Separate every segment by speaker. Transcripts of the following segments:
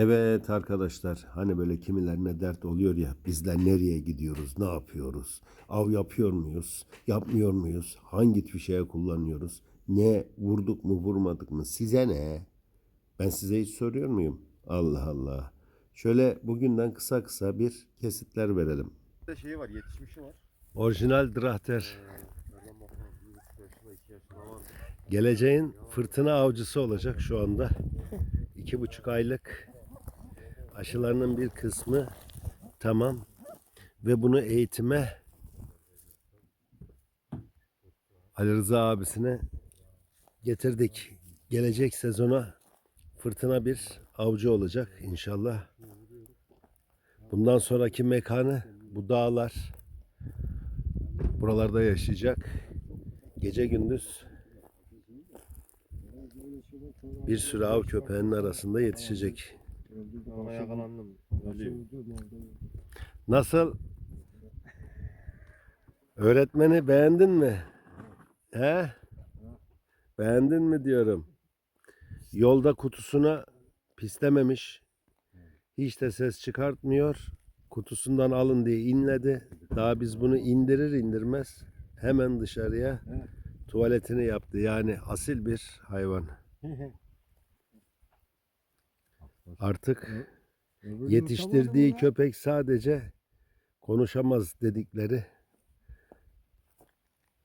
Speaker 1: Evet arkadaşlar hani böyle kimilerine dert oluyor ya bizler nereye gidiyoruz ne yapıyoruz av yapıyor muyuz yapmıyor muyuz hangi fişeği kullanıyoruz ne vurduk mu vurmadık mı size ne? Ben size hiç soruyor muyum? Allah Allah. Şöyle bugünden kısa kısa bir kesitler verelim.
Speaker 2: Bir şeyi var, yetişmişi var.
Speaker 1: orijinal drahter.
Speaker 2: Ee,
Speaker 1: geleceğin fırtına avcısı olacak şu anda. İki buçuk aylık aşılarının bir kısmı tamam ve bunu eğitime Ali Rıza abisine getirdik. Gelecek sezona fırtına bir avcı olacak inşallah. Bundan sonraki mekanı bu dağlar. Buralarda yaşayacak. Gece gündüz bir sürü av köpeğinin arasında yetişecek.
Speaker 2: Ona yakalandım.
Speaker 1: Nasıl? Öğretmeni beğendin mi? He? Beğendin mi diyorum. Yolda kutusuna pislememiş. Hiç de ses çıkartmıyor. Kutusundan alın diye inledi. Daha biz bunu indirir indirmez hemen dışarıya tuvaletini yaptı. Yani asil bir hayvan. Artık Yetiştirdiği köpek sadece konuşamaz dedikleri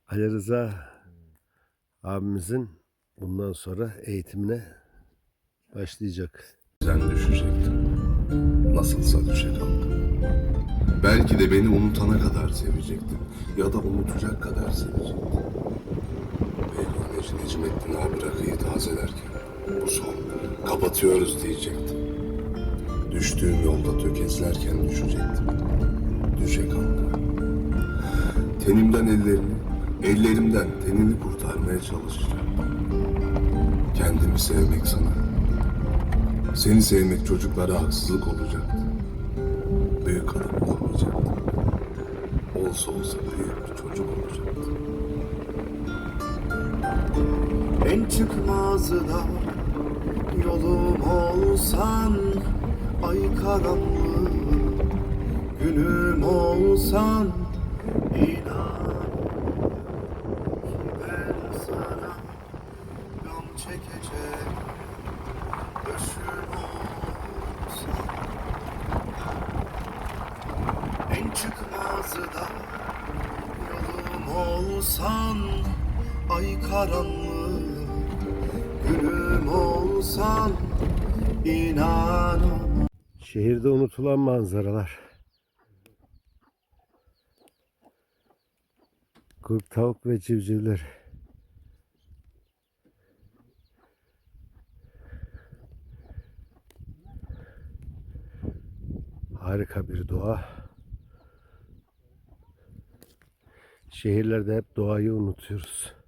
Speaker 1: Ali Rıza abimizin bundan sonra eğitimine başlayacak.
Speaker 3: Sen düşecektin. Nasılsa düşe kaldı. Belki de beni unutana kadar sevecektin. Ya da unutacak kadar sevecektin. Meyhaneci Necmettin abi rakıyı tazelerken bu son kapatıyoruz diyecektin. Düştüğüm yolda tökezlerken düşecektim. Düşe kaldı. Tenimden ellerini, ellerimden tenini kurtarmaya çalışacaktım. Kendimi sevmek sana, seni sevmek çocuklara haksızlık olacaktı. Büyük adam olmayacaktı. Olsa olsa büyük bir çocuk olacaktı.
Speaker 4: En çıkmazda yolum olsan Ay karanlığı günüm olsan inan ki ben sana Gam çekecek döşüm olsan. En çıkmazda yolum olsan Ay karanlığı günüm olsan inan
Speaker 1: Şehirde unutulan manzaralar. Kurt tavuk ve civcivler. Harika bir doğa. Şehirlerde hep doğayı unutuyoruz.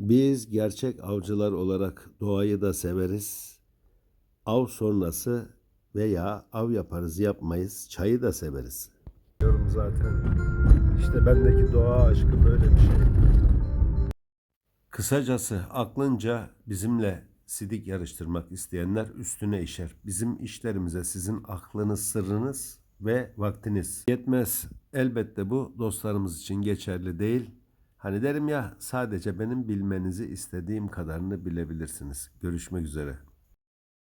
Speaker 1: Biz gerçek avcılar olarak doğayı da severiz. Av sonrası veya av yaparız yapmayız çayı da severiz. Diyorum zaten. İşte bendeki doğa aşkı böyle bir şey. Kısacası aklınca bizimle sidik yarıştırmak isteyenler üstüne işer. Bizim işlerimize sizin aklınız, sırrınız ve vaktiniz yetmez. Elbette bu dostlarımız için geçerli değil. Hani derim ya sadece benim bilmenizi istediğim kadarını bilebilirsiniz. Görüşmek üzere.